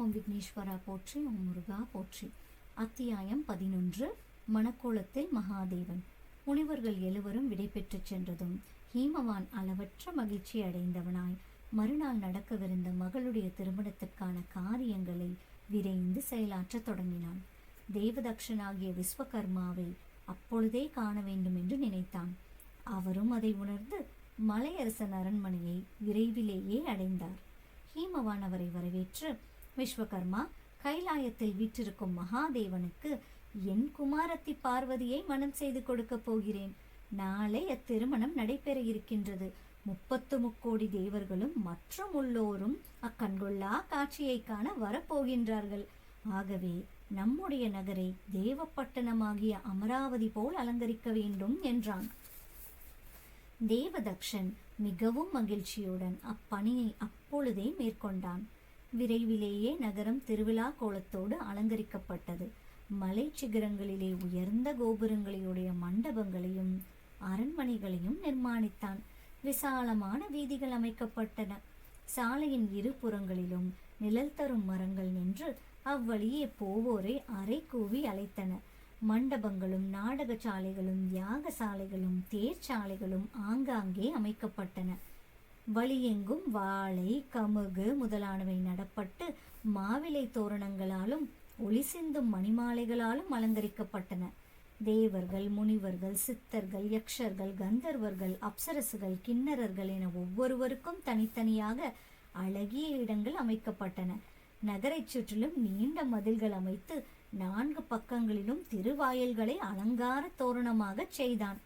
ஓம் விக்னேஸ்வரா போற்றி ஓம் முருகா போற்றி. அத்தியாயம் பதினொன்று மணக்கோலத்தில் மகாதேவன். முனிவர்கள் எழுவரும் விடைபெற்றுச் சென்றதும் ஹீமவான் அளவற்ற மகிழ்ச்சி அடைந்தவனாய் மறுநாள் நடக்கவிருந்த மகளுடைய திருமணத்திற்கான காரியங்களை விரைந்து செயலாற்றத் தொடங்கினான். தேவதக்ஷனாகிய விஸ்வகர்மாவை அப்பொழுதே காண வேண்டும் என்று நினைத்தான். அவரும் அதை உணர்ந்து மலையரசன் அரண்மனையை விரைவிலேயே அடைந்தார். ஹீமவான் அவரை வரவேற்று விஸ்வகர்மா கைலாயத்தில் வீற்றிருக்கும் மகாதேவனுக்கு என் குமாரத்தி பார்வதியை மனம் செய்து கொடுக்கப் போகிறேன். நாளை அத்திருமணம் நடைபெற இருக்கின்றது. முப்பத்து முக்கோடி தேவர்களும் மற்றும் உள்ளோரும் அக்கண்கொள்ளா காட்சியை காண வரப்போகின்றார்கள். ஆகவே நம்முடைய நகரை தேவப்பட்டணமாகிய அமராவதி போல் அலங்கரிக்க வேண்டும் என்றான். தேவதக்ஷன் மிகவும் மகிழ்ச்சியுடன் அப்பணியை அப்பொழுதே மேற்கொண்டான். விரைவிலேயே நகரம் திருவிழா கோலத்தோடு அலங்கரிக்கப்பட்டது. மலை சிகரங்களிலே உயர்ந்த கோபுரங்களையுடைய மண்டபங்களையும் அரண்மனைகளையும் நிர்மாணித்தான். விசாலமான வீதிகள் அமைக்கப்பட்டன. சாலையின் இரு புறங்களிலும் நிழல் தரும் மரங்கள் நின்று அவ்வழியே போவோரை அரை கூவி அழைத்தன. மண்டபங்களும் நாடக சாலைகளும் யாக சாலைகளும் தேர்ச்சாலைகளும் ஆங்காங்கே அமைக்கப்பட்டன. வழியெங்கும் வாழை கமுகு முதலானவை நடப்பட்டு மாவிலை தோரணங்களாலும் ஒளி சிந்தும் மணிமாலைகளாலும் அலங்கரிக்கப்பட்டன. தேவர்கள் முனிவர்கள் சித்தர்கள் யக்ஷர்கள் கந்தர்வர்கள் அப்சரசுகள் கிண்ணறர்கள் என ஒவ்வொருவருக்கும் தனித்தனியாக அழகிய இடங்கள் அமைக்கப்பட்டன. நகரைச் சுற்றிலும் நீண்ட மதில்கள் அமைத்து நான்கு பக்கங்களிலும் திருவாயல்களை அலங்கார தோரணமாகச் செய்தான்.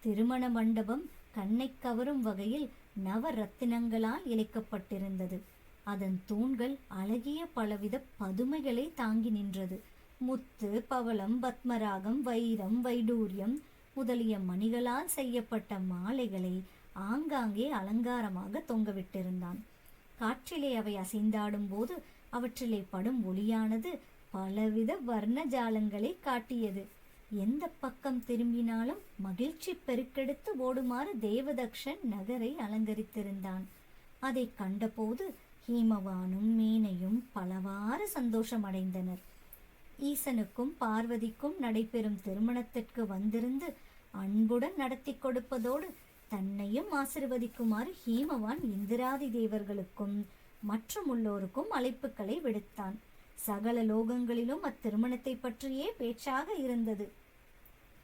திருமண மண்டபம் கண்ணை கவரும் வகையில் நவரத்தினங்களால் இழைக்கப்பட்டிருந்தது அதன் தூண்கள் அழகிய பலவித பதுமைகளை தாங்கி நின்றது. முத்து பவளம் பத்மராகம் வைரம் வைடூரியம் முதலிய மணிகளால் செய்யப்பட்ட மாலைகளை ஆங்காங்கே அலங்காரமாக தொங்கவிட்டிருந்தான். காற்றிலே அவை அசைந்தாடும் போது அவற்றிலே படும் ஒளியானது பலவித வர்ண ஜாலங்களை காட்டியது. எந்த பக்கம் திரும்பினாலும் மகிழ்ச்சி பெருக்கெடுத்து ஓடுமாறு தேவதக்ஷன் நகரை அலங்கரித்திருந்தான். அதை கண்டபோது ஹீமவானும் மீனையும் பலவாறு சந்தோஷமடைந்தனர். ஈசனுக்கும் பார்வதிக்கும் நடைபெறும் திருமணத்திற்கு வந்திருந்து அன்புடன் நடத்தி கொடுப்பதோடு தன்னையும் ஆசிர்வதிக்குமாறு ஹீமவான் இந்திராதி தேவர்களுக்கும் மற்றும் உள்ளோருக்கும் அழைப்புகளை விடுத்தான். சகல லோகங்களிலும் அத்திருமணத்தை பற்றியே பேச்சாக இருந்தது.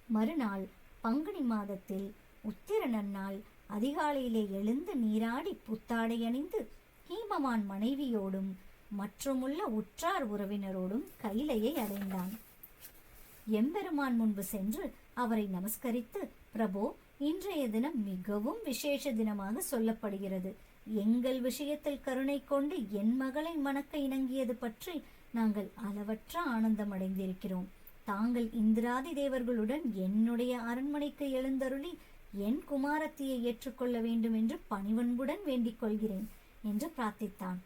மறுநாள் பங்குனி மாதத்தில் உத்திர நன்னாள் அதிகாலையிலே எழுந்து நீராடி புத்தாடை அணிந்து ஹீமவான் மனைவியோடும் மற்றுமுள்ள உற்றார் உறவினரோடும் கைலையை அடைந்தான். எம்பெருமான் முன்பு சென்று அவரை நமஸ்கரித்து பிரபோ இன்றைய தினம் மிகவும் விசேஷ தினமாக சொல்லப்படுகிறது. எங்கள் விஷயத்தில் கருணை கொண்டு என் மகளை மணக்க இணங்கியது பற்றி நாங்கள் அளவற்ற ஆனந்தம் அடைந்திருக்கிறோம். தாங்கள் இந்திராதி தேவர்களுடன் என்னுடைய அரண்மனைக்கு எழுந்தருளி என் குமாரத்தியை ஏற்றுக்கொள்ள வேண்டும் என்று பணிவன்புடன் வேண்டிக் கொள்கிறேன் என்று பிரார்த்தித்தான்.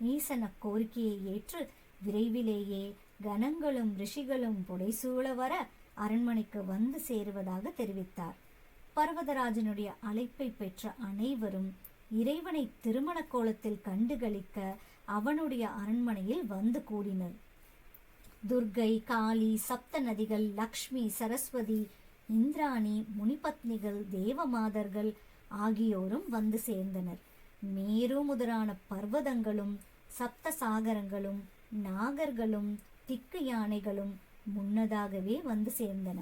ஈசன் அக்கோரிக்கையை ஏற்று விரைவிலேயே கணங்களும் ரிஷிகளும் புடைசூழ வர அரண்மனைக்கு வந்து சேருவதாக தெரிவித்தார். பர்வதராஜனுடைய அழைப்பை பெற்ற அனைவரும் இறைவனை திருமண கோலத்தில் கண்டுகளிக்க அவனுடைய அரண்மனையில் வந்து கூடினர். துர்கை காளி சப்த நதிகள் லக்ஷ்மி சரஸ்வதி இந்திராணி முனிபத்னிகள் தேவமாதர்கள் ஆகியோரும் வந்து சேர்ந்தனர். மேரு முதலான பர்வதங்களும் சப்த சாகரங்களும் நாகர்களும் திக்கு யானைகளும் முன்னதாகவே வந்து சேர்ந்தன.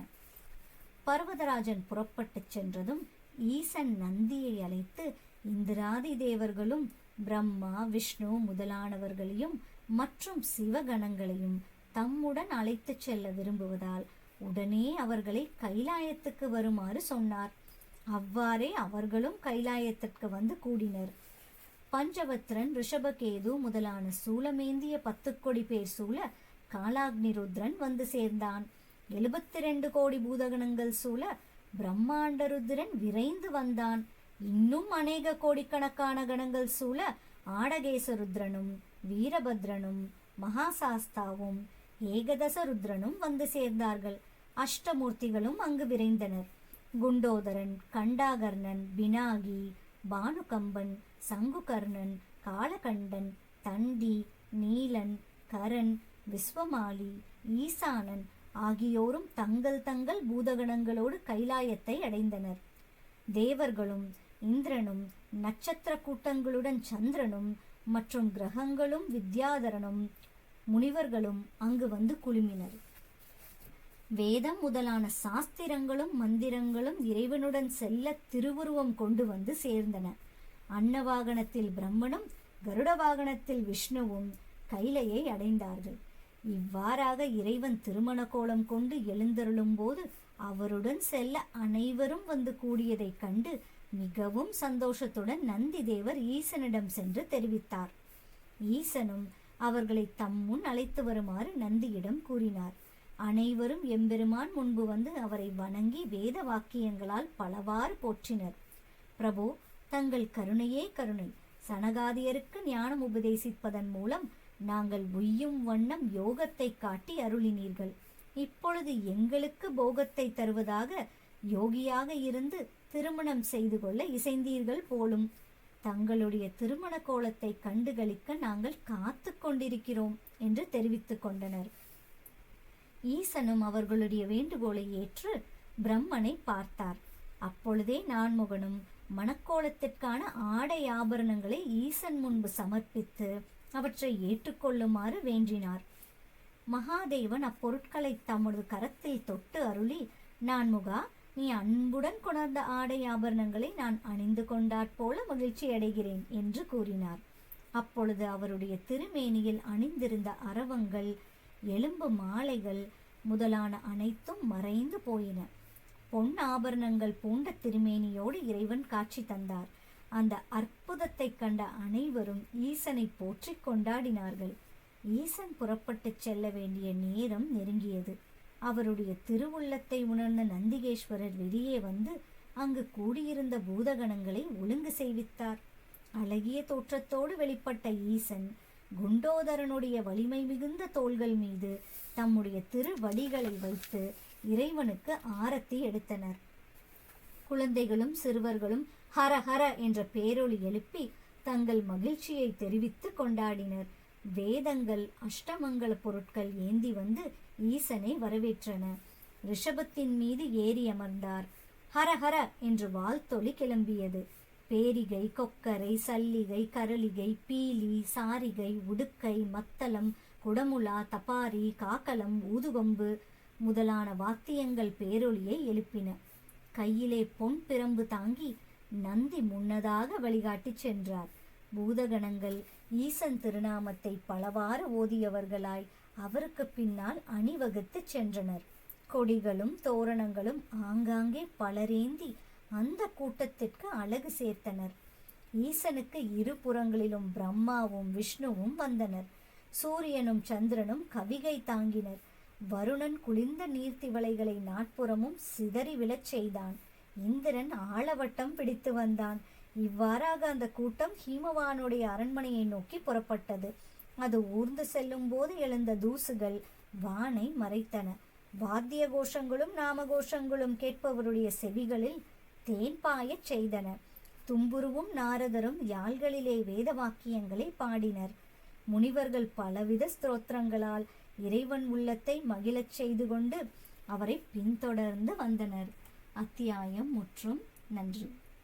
பர்வதராஜன் புறப்பட்டுச் சென்றதும் ஈசன் நந்தியை அழைத்து இந்திராதி தேவர்களும் பிரம்மா விஷ்ணு முதலானவர்களையும் மற்றும் சிவகணங்களையும் தம்முடன் அழைத்துச் செல்ல விரும்புவதால் உடனே அவர்களை கைலாயத்துக்கு வருமாறு சொன்னார். அவ்வாறே அவர்களும் கைலாயத்திற்கு வந்து கூடினர். பஞ்சபத்ரன் ரிஷபகேது முதலான சூலமேந்திய பத்து கோடி பேர் சூழ காலாக்னிருத்ரன் வந்து சேர்ந்தான். எழுபத்தி ரெண்டு கோடி பூதகணங்கள் சூழ பிரம்மாண்ட ருத்ரன் விரைந்து வந்தான். இன்னும் அநேக கோடிக்கணக்கான கணங்கள் சூழ ஆடகேசருத்ரனும் வீரபத்ரனும் மகாசாஸ்தாவும் ஏகதச ருத்ரனும் வந்து சேர்ந்தார்கள். அஷ்டமூர்த்திகளும் அங்கு விரைந்தனர். குண்டோதரன் கண்டாகர்ணன் பினாகி பானுகம்பன் சங்குகர்ணன் காலகண்டன் தண்டி நீலன் கரண் விஸ்வமாலி ஈசானன் ஆகியோரும் தங்கள் தங்கள் பூதகணங்களோடு கைலாயத்தை அடைந்தனர். தேவர்களும் இந்திரனும் நட்சத்திர கூட்டங்களுடன் சந்திரனும் மற்றும் கிரகங்களும் வித்யாதரனும் முனிவர்களும் அங்கு வந்து குழுமினர். வேதம் முதலான சாஸ்திரங்களும் மந்திரங்களும் இறைவனுடன் செல்ல திருவுருவம் கொண்டு வந்து சேர்ந்தன. அன்னவாகனத்தில் பிரம்மனும் கருட வாகனத்தில் விஷ்ணுவும் கைலையை அடைந்தார்கள். இவ்வாறாக இறைவன் திருமண கோலம் கொண்டு எழுந்தருளும் போது அவருடன் செல்ல அனைவரும் வந்து கூடியதைக் கண்டு மிகவும் சந்தோஷத்துடன் நந்தி தேவர் ஈசனிடம் சென்று தெரிவித்தார். ஈசனும் அவர்களை தம் முன் அழைத்து வருமாறு நந்தியிடம் கூறினார். அனைவரும் எம்பெருமான் முன்பு வந்து அவரை வணங்கி வேத வாக்கியங்களால் பலவாறு போற்றினர். பிரபு தங்கள் கருணையே கருணை. சனகாதியருக்கு ஞானம் உபதேசிப்பதன் மூலம் நாங்கள் உய்யும் வண்ணம் யோகத்தை காட்டி அருளினீர்கள். இப்பொழுது எங்களுக்கு போகத்தை தருவதாக யோகியாக இருந்து திருமணம் செய்து கொள்ள இசைந்தீர்கள் போலும். தங்களுடைய திருமண கோலத்தை கண்டுகளிக்க நாங்கள் காத்து கொண்டிருக்கிறோம் என்று தெரிவித்துக் கொண்டனர். ஈசனும் அவர்களுடைய வேண்டுகோளை ஏற்று பிரம்மனை பார்த்தார். அப்பொழுதே நான்முகனும் மணக்கோலத்திற்கான ஆடை ஆபரணங்களை ஈசன் முன்பு சமர்ப்பித்து அவற்றை ஏற்றுக்கொள்ளுமாறு வேண்டினார். மகாதேவன் அப்பொருட்களை தமது கரத்தில் தொட்டு அருளி நான்முகா நீ அன்புடன் கொணர்ந்த ஆடை ஆபரணங்களை நான் அணிந்து கொண்டாற்போல மகிழ்ச்சி அடைகிறேன் என்று கூறினார். அப்பொழுது அவருடைய திருமேனியில் அணிந்திருந்த அரவங்கள் எலும்பு மாலைகள் முதலான அனைத்தும் மறைந்து போயின. பொன் ஆபரணங்கள் பூண்ட திருமேனியோடு இறைவன் காட்சி தந்தார். அந்த அற்புதத்தை கண்ட அனைவரும் ஈசனை போற்றி கொண்டாடினார்கள். ஈசன் புறப்பட்டுச் செல்ல வேண்டிய நேரம் நெருங்கியது. அவருடைய திருவுள்ளத்தை உணர்ந்த நந்திகேஸ்வரர் வெளியே வந்து அங்கு கூடியிருந்த பூதகணங்களை ஒழுங்கு செய்வித்தார். அழகிய தோற்றத்தோடு வெளிப்பட்ட ஈசன் குண்டோதரனுடைய வலிமை மிகுந்த தோள்கள் மீது தம்முடைய திருவடிகளை வைத்து இறைவனுக்கு ஆரத்தி எடுத்தனர். குழந்தைகளும் சிறுவர்களும் ஹர ஹர என்ற பேரொளி எழுப்பி தங்கள் மகிழ்ச்சியை தெரிவித்து கொண்டாடினர். வேதங்கள் அஷ்டமங்கல பொருட்கள் ஏந்தி வந்து ஈசனை வரவேற்றன. ரிஷபத்தின் மீது ஏறி அமர்ந்தார். ஹர ஹர என்று வாழ்த்தொலி கிளம்பியது. பேரிகை கொக்கரை சல்லிகை கரளிகை பீலி சாரிகை உடுக்கை மத்தளம் குடமுலா தபாரி காக்கலம் ஊதுகொம்பு முதலான வாத்தியங்கள் பேரொலியை எழுப்பின. கையிலே பொன் பிரம்பு தாங்கி நந்தி முன்னதாக வழிகாட்டிச் சென்றார். பூதகணங்கள் ஈசன் திருநாமத்தை பலவாறு ஓதியவர்களாய் அவருக்கு பின்னால் அணிவகுத்துச் சென்றனர். கொடிகளும் தோரணங்களும் ஆங்காங்கே பலரேந்தி அந்த கூட்டத்திற்கு அழகு சேர்த்தனர். ஈசனுக்கு இரு புறங்களிலும் பிரம்மாவும் விஷ்ணுவும் வந்தனர். சூரியனும் சந்திரனும் கவிகை தாங்கினர். வருணன் குளிர்ந்த நீர்த்திவளைகளை நாட்புறமும் சிதறி விழச் செய்தான். இந்திரன் ஆளவட்டம் பிடித்து வந்தான். இவ்வாறாக அந்த கூட்டம் ஹீமவானுடைய அரண்மனையை நோக்கி புறப்பட்டது. அது ஊர்ந்து செல்லும் போது எழுந்த தூசுகள் வானை மறைத்தன. வாத்திய கோஷங்களும் நாமகோஷங்களும் கேட்பவருடைய செவிகளில் தேன் பாயச் செய்தன. தும்புருவும் நாரதரும் யாழ்களிலே வேத வாக்கியங்களை பாடினர். முனிவர்கள் பலவித ஸ்தோத்திரங்களால் இறைவன் உள்ளத்தை மகிழச் செய்து கொண்டு அவரை பின்தொடர்ந்து வந்தனர். அத்தியாயம் முற்றும் நன்றி.